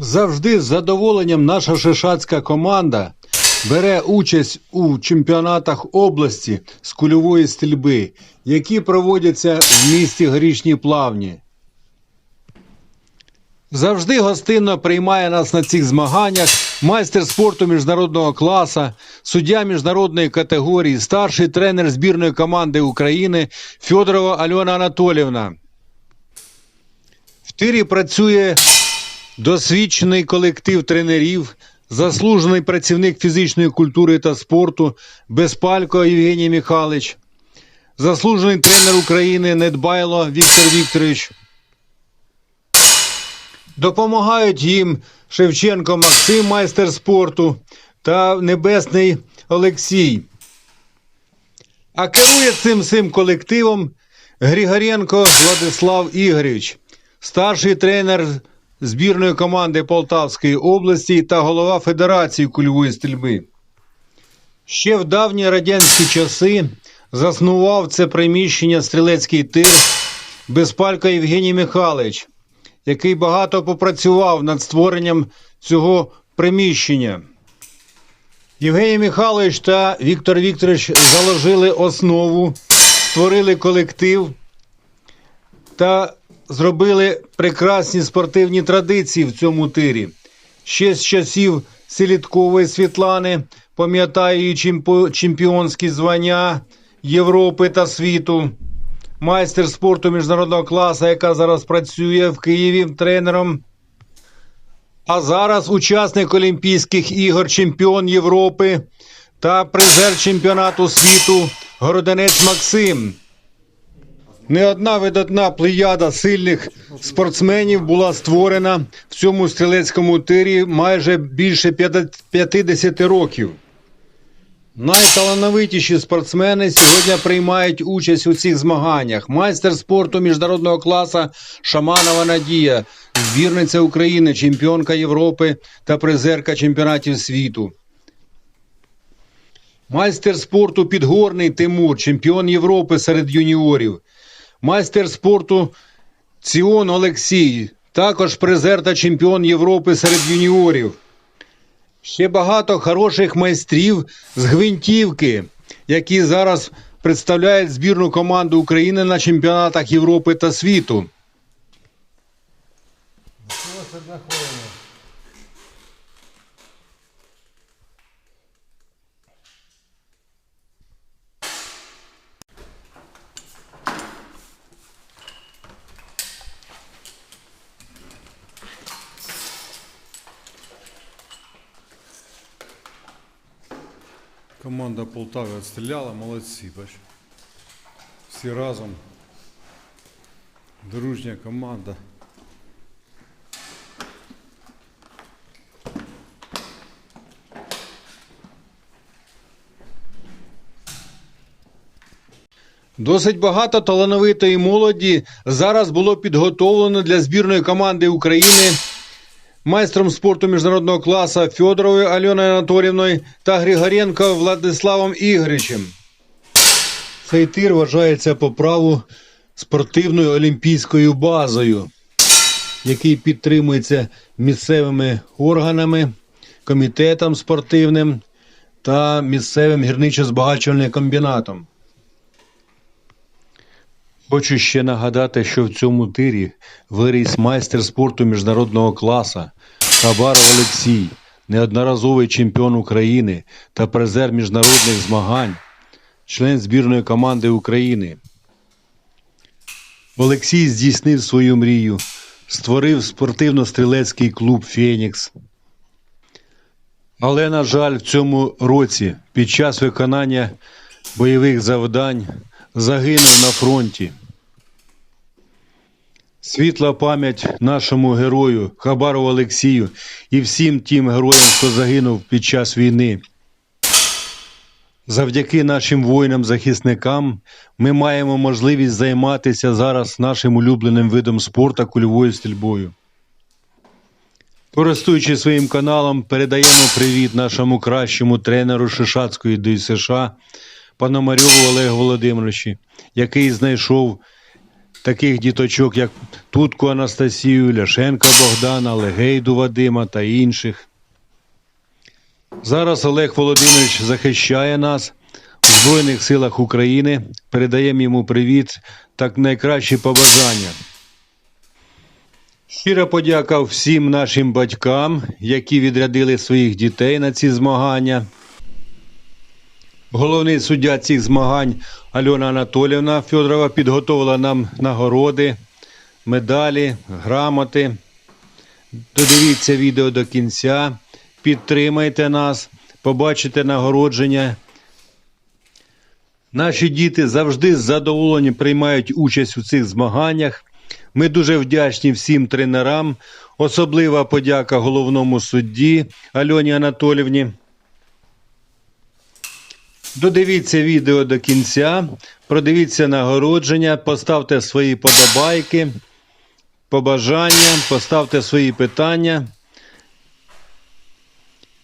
Завжди з задоволенням наша шишацька команда бере участь у чемпіонатах області з кульової стрільби, які проводяться в місті Горішні Плавні. Завжди гостинно приймає нас на цих змаганнях майстер спорту міжнародного класу, суддя міжнародної категорії, старший тренер збірної команди України Федорова Альона Анатолівна. В тирі працює досвідчений колектив тренерів, заслужений працівник фізичної культури та спорту Безпалько Євгеній Михайлович, заслужений тренер України Недбайло Віктор Вікторович. Допомагають їм Шевченко Максим, майстер спорту та Небесний Олексій. А керує цим всім колективом Григоренко Владислав Ігоревич, старший тренер збірної команди Полтавської області та голова Федерації кульової стрільби. Ще в давні радянські часи заснував це приміщення стрілецький тир Безпалько Євгеній Михайлович, який багато попрацював над створенням цього приміщення. Євгеній Михайлович та Віктор Вікторович заложили основу, створили колектив та зробили прекрасні спортивні традиції в цьому тирі. Ще з часів Селідкової Світлани, пам'ятаю чемпіонські звання Європи та світу, майстер спорту міжнародного класу, яка зараз працює в Києві тренером. А зараз учасник Олімпійських ігор, чемпіон Європи та призер чемпіонату світу Городенець Максим. Не одна видатна плеяда сильних спортсменів була створена в цьому стрілецькому тирі майже більше 50 років. Найталановитіші спортсмени сьогодні приймають участь у цих змаганнях. Майстер спорту міжнародного класу Шаманова Надія, збірниця України, чемпіонка Європи та призерка чемпіонатів світу. Майстер спорту Підгорний Тимур, чемпіон Європи серед юніорів. Майстер спорту Ціон Олексій, також призер та чемпіон Європи серед юніорів. Ще багато хороших майстрів з гвинтівки, які зараз представляють збірну команду України на чемпіонатах Європи та світу. Команда Полтави відстріляла, молодці, бач. Всі разом. Дружня команда. Досить багато талановитої молоді зараз було підготовлено для збірної команди України майстром спорту міжнародного класу Федоровою Альоною Анатолівною та Григоренко Владиславом Ігоричем. Цей тир вважається по праву спортивною олімпійською базою, який підтримується місцевими органами, комітетом спортивним та місцевим гірничо-збагачувальним комбінатом. Хочу ще нагадати, що в цьому тирі виріс майстер спорту міжнародного класу Хабаров Олексій, неодноразовий чемпіон України та призер міжнародних змагань, член збірної команди України. Олексій здійснив свою мрію, створив спортивно-стрілецький клуб Фенікс. Але, на жаль, в цьому році під час виконання бойових завдань загинув на фронті. Світла пам'ять нашому герою Хабарову Олексію і всім тим героям, хто загинув під час війни. Завдяки нашим воїнам-захисникам ми маємо можливість займатися зараз нашим улюбленим видом спорту кульовою стрільбою. Користуючись своїм каналом, передаємо привіт нашому кращому тренеру Шишацької ДЮСШ Пономарьову Олегу Володимировичу, який знайшов таких діточок, як Тутку Анастасію, Ляшенка Богдана, Легейду Вадима та інших. Зараз Олег Володимирович захищає нас в Збройних силах України. Передаємо йому привіт та найкращі побажання. Щира подяка всім нашим батькам, які відрядили своїх дітей на ці змагання. Головний суддя цих змагань Альона Анатолівна Федорова підготовила нам нагороди, медалі, грамоти. Додивіться відео до кінця, підтримайте нас, побачите нагородження. Наші діти завжди з задоволенням приймають участь у цих змаганнях. Ми дуже вдячні всім тренерам. Особлива подяка головному судді Альоні Анатолівні. Додивіться відео до кінця, продивіться нагородження, поставте свої подобайки, побажання, поставте свої питання.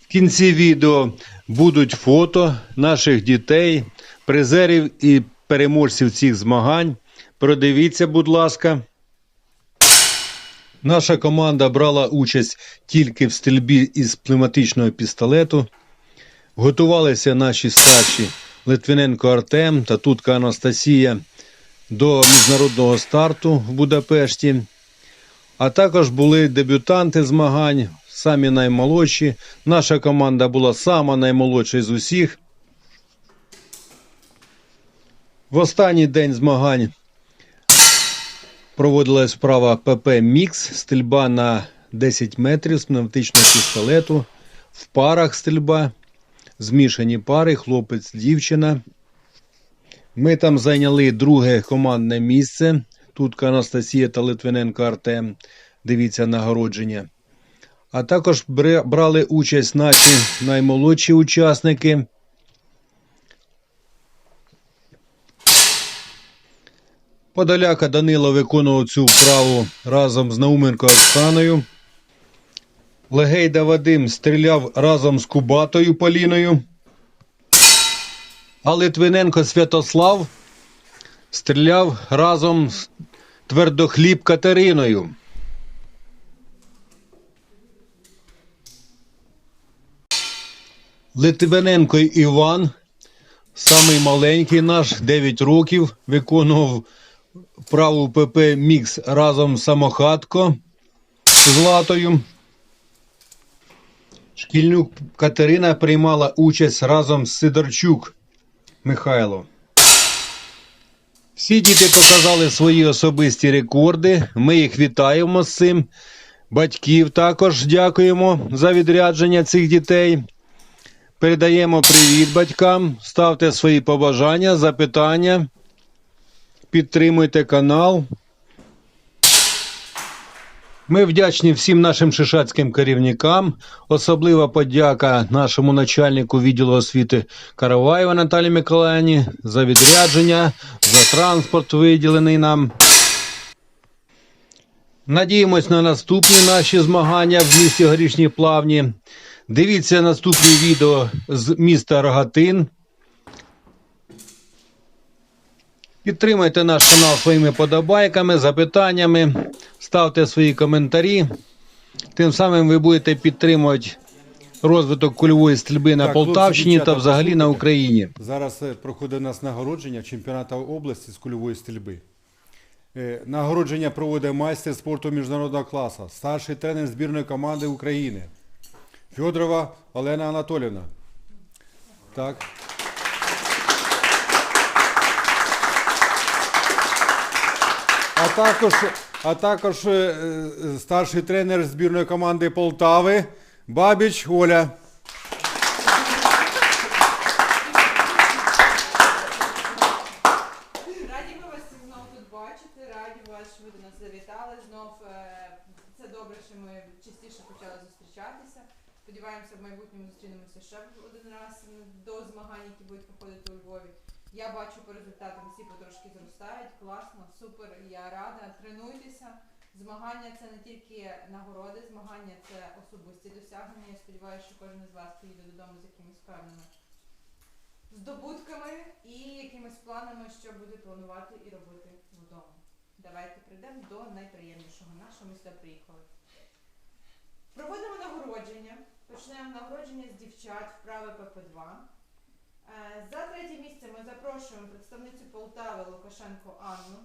В кінці відео будуть фото наших дітей, призерів і переможців цих змагань. Продивіться, будь ласка. Наша команда брала участь тільки в стрільбі із пневматичного пістолету. Готувалися наші старші Литвиненко Артем та Тутка Анастасія до міжнародного старту в Будапешті. А також були дебютанти змагань, самі наймолодші. Наша команда була сама наймолодша з усіх. В останній день змагань проводилась справа ПП Мікс, стрільба на 10 метрів з пневматичного пістолету, в парах стрільба, змішані пари, хлопець, дівчина. Ми там зайняли друге командне місце. Тут Анастасія та Литвиненко Артем. Дивіться нагородження. А також брали участь наші наймолодші учасники. Подоляка Данило виконував цю вправу разом з Науменко Оксаною. Легейда Вадим стріляв разом з Кубатою Поліною. А Литвиненко Святослав стріляв разом з Твердохліб Катериною. Литвиненко Іван, самий маленький наш, 9 років, виконував вправу ПП Мікс разом з самохатко з Латою. Шкільнюк Катерина приймала участь разом з Сидорчук Михайло. Всі діти показали свої особисті рекорди. Ми їх вітаємо з цим. Батьків також дякуємо за відрядження цих дітей. Передаємо привіт батькам. Ставте свої побажання, запитання. Підтримуйте канал. Ми вдячні всім нашим шишацьким керівникам. Особлива подяка нашому начальнику відділу освіти Караваєва Наталії Миколаївні за відрядження, за транспорт виділений нам. Надіємось на наступні наші змагання в місті Горішні Плавні. Дивіться наступні відео з міста Рогатин. Підтримайте наш канал своїми подобайками, запитаннями, ставте свої коментарі. Тим самим ви будете підтримувати розвиток кульової стрільби на Так, Полтавщині та взагалі на. Україні. Зараз е, проходить у нас нагородження чемпіонату області з кульової стрільби. Е, Нагородження проводить майстер спорту міжнародного класу, старший тренер збірної команди України Федорова Олена Анатолівна. Так. А також, а також е, е, старший тренер збірної команди Полтави Бабіч Оля. Раді ми вас знов тут бачити, раді вас, що ви до нас завітали. Знов е, це добре, що ми частіше почали зустрічатися. Сподіваємося, в майбутньому зустрінемося ще один раз до змагань, які будуть проходити у Львові. Я бачу по результатам всі потрошки зростають. Класно, супер. Я рада. Тренуйтеся. Змагання це не тільки нагороди, змагання це особисті досягнення. Я сподіваюся, що кожен із вас поїде додому з якимись певними здобутками і якимись планами, що буде планувати і робити вдома. Давайте прийдемо до найприємнішого нашого міста приїхали. Проводимо нагородження. Почнемо нагородження з дівчат вправи ПП2. Е, За третє місце ми запрошуємо представницю Полтави Лукашенко Анну.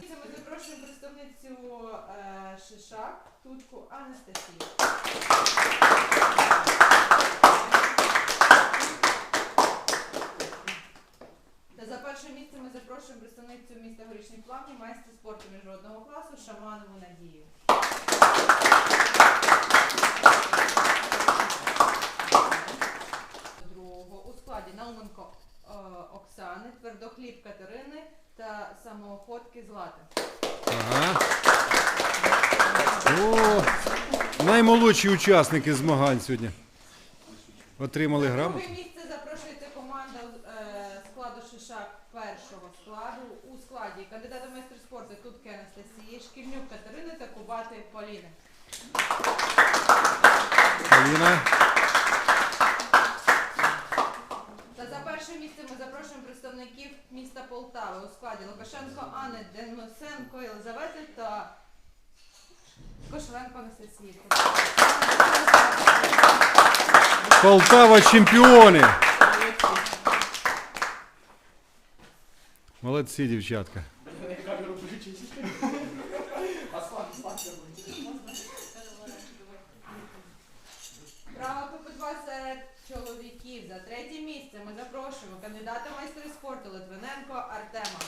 Ми запрошуємо представницю е, Шишак, Тутку Анастасію. Та за перше місце ми запрошуємо представницю Горішні Плавні, майстер спорту міжнародного класу Шаманову Надію. Другого у складі Науменко е, Оксани, Твердохліб Катерини та самоходки Злати. Ага. О, наймолодші учасники змагань сьогодні. Отримали грамоту. друге місце запрошується команда е, складу Шишак першого складу. У складі кандидата в майстер спорту Тутки Анастасії, Шкільнюк Катерини та Кубати Поліни. Аліна. Та за перше місце ми запрошуємо представників міста Полтави у складі Лукашенко Анни Денисенко Єлизавети та Кошеленко Анастасії. Полтава чемпіони. Молодці, дівчатка. Право ПП2 серед чоловіків. За третє місце ми запрошуємо кандидата майстри спорту Литвиненко Артема.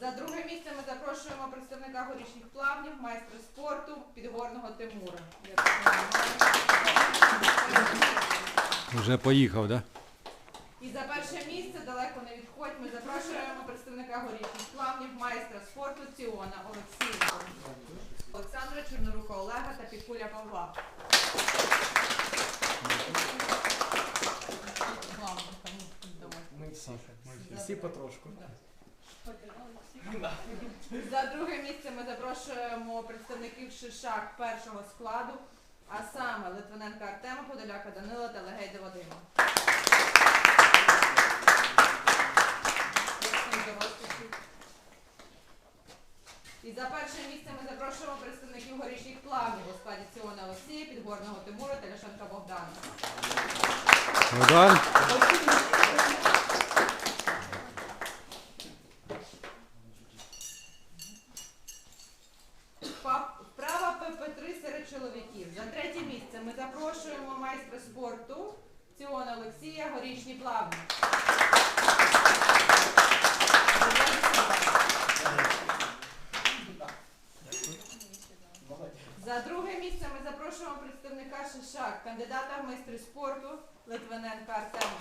За друге місце ми запрошуємо представника горішніх плавнів, майстра спорту Підгорного Тимура. Вже поїхав, так? І за перше місце далеко не відходь. Ми запрошуємо представника горішніх майстра спорту Ціона Олексія. Олександра Чорнорука Олега та Підкуля Павла. Ми всі. Всі потрошку. За друге місце ми запрошуємо представників Шишак першого складу, а саме Литвиненка Артема, Подоляка Данила та Легейда Вадима. І за перше місце ми запрошуємо представників горішніх плавнів у складі Ціона Олексія, Підгорного Тимура та Ляшенка Богдана. Богдан. Вправа ПП3 серед чоловіків. За третє місце ми запрошуємо майстра спорту Ціона Олексія, горішні плавні. За друге місце ми запрошуємо представника Шишак, кандидата в майстри спорту Литвиненка Артема.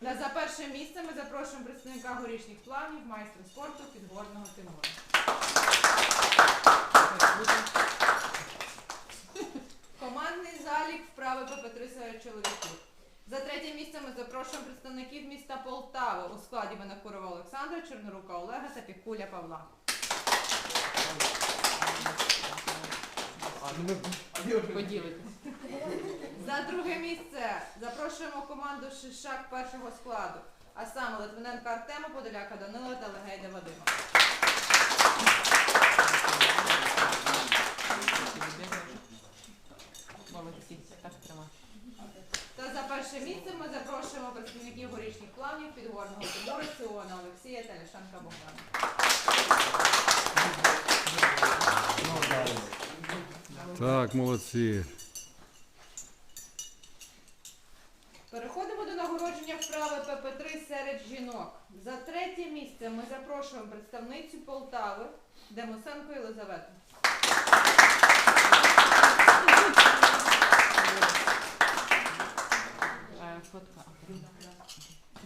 Та за перше місце ми запрошуємо представника горішніх плавнів, майстра спорту Підгорного Тимура. Командний залік вправи ПП3 чоловіків. За третє місце ми запрошуємо представників міста Полтави у складі Винокурова Олександра, Чорнорука Олега та Пікуля Павла. Ну. За друге місце запрошуємо команду Шишак першого складу, а саме Литвиненка Артема, Подоляка Данила та Легейда Вадима. Молодці, так тримати. Та за перше місце ми запрошуємо представників горішніх плавнів Підгорного Тимура, Ціона Олексія та Ляшанка Богдана. Так, молодці. Переходимо до нагородження вправи ПП3 серед жінок. За третє місце ми запрошуємо представницю Полтави Демосенко Єлизавету. Фотка.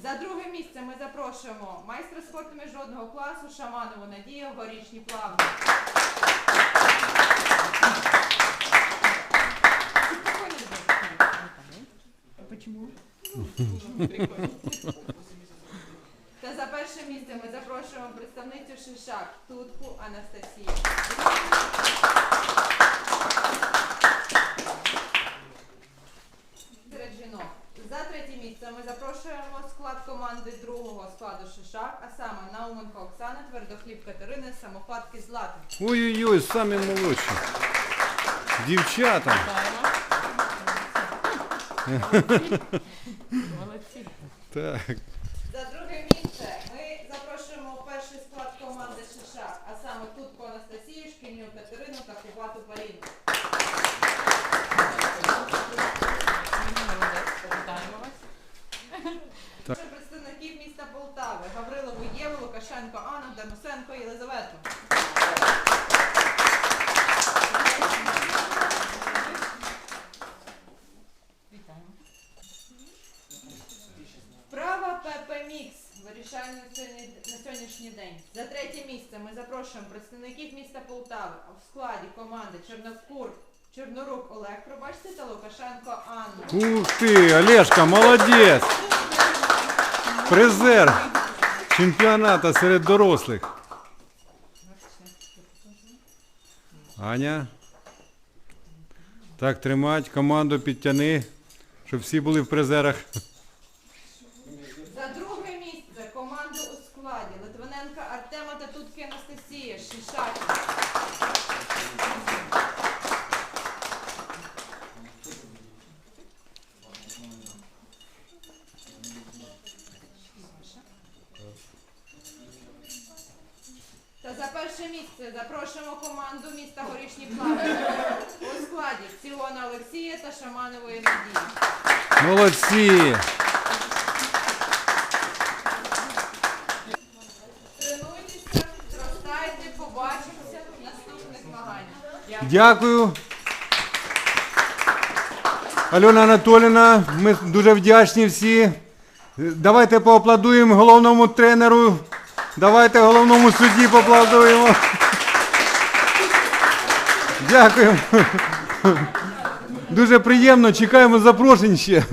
За друге місце ми запрошуємо майстра спорту міжнародного класу Шаманову Надію Горішні плавні. Та за перше місце ми запрошуємо представницю Шишак Тутку Анастасію. Серед жінок. За третє місце ми запрошуємо склад команди складу Шишак, а саме Науменко Оксана, Твердохліб Катерина, самохватки Злати. Ой-ой-ой, самі молодші. Дівчата. Молодці. Так. За друге місце ми запрошуємо у перший склад команди Шишак, а саме Тутку Анастасію, Шкільню Катерину та Кубату Поліну. Молодець. Вітаємо вас. Прошу представників Полтави Гаврилову Єву, Лукашенко Анну, Данусенко Єлизавету. Права ПП Мікс вирішальне на сьогоднішній день. За третє місце ми запрошуємо представників міста Полтави в складі команди Чорнокур, Чорнорук Олег, пробачте, та Лукашенко Анна. Ух ти, Олешка, молодець. Призер чемпіоната серед дорослих. Аня. Так, тримать, команду підтяни, щоб всі були в призерах. За друге місце команду у складі Литвиненка Артема та Тутки Анастасія Шишаки. Та за перше місце запрошуємо команду міста Горішні Плавні у складі Ціона Олексія та Шаманової Надії. Молодці! Тренуйтеся, зростайте, побачимося в наступних змаганнях. Дякую. Альона Анатоліна, ми дуже вдячні всі. Давайте поаплодуємо головному тренеру. Давайте головному судді поаплодуємо. Дякую. Дуже приємно, чекаємо запрошень ще.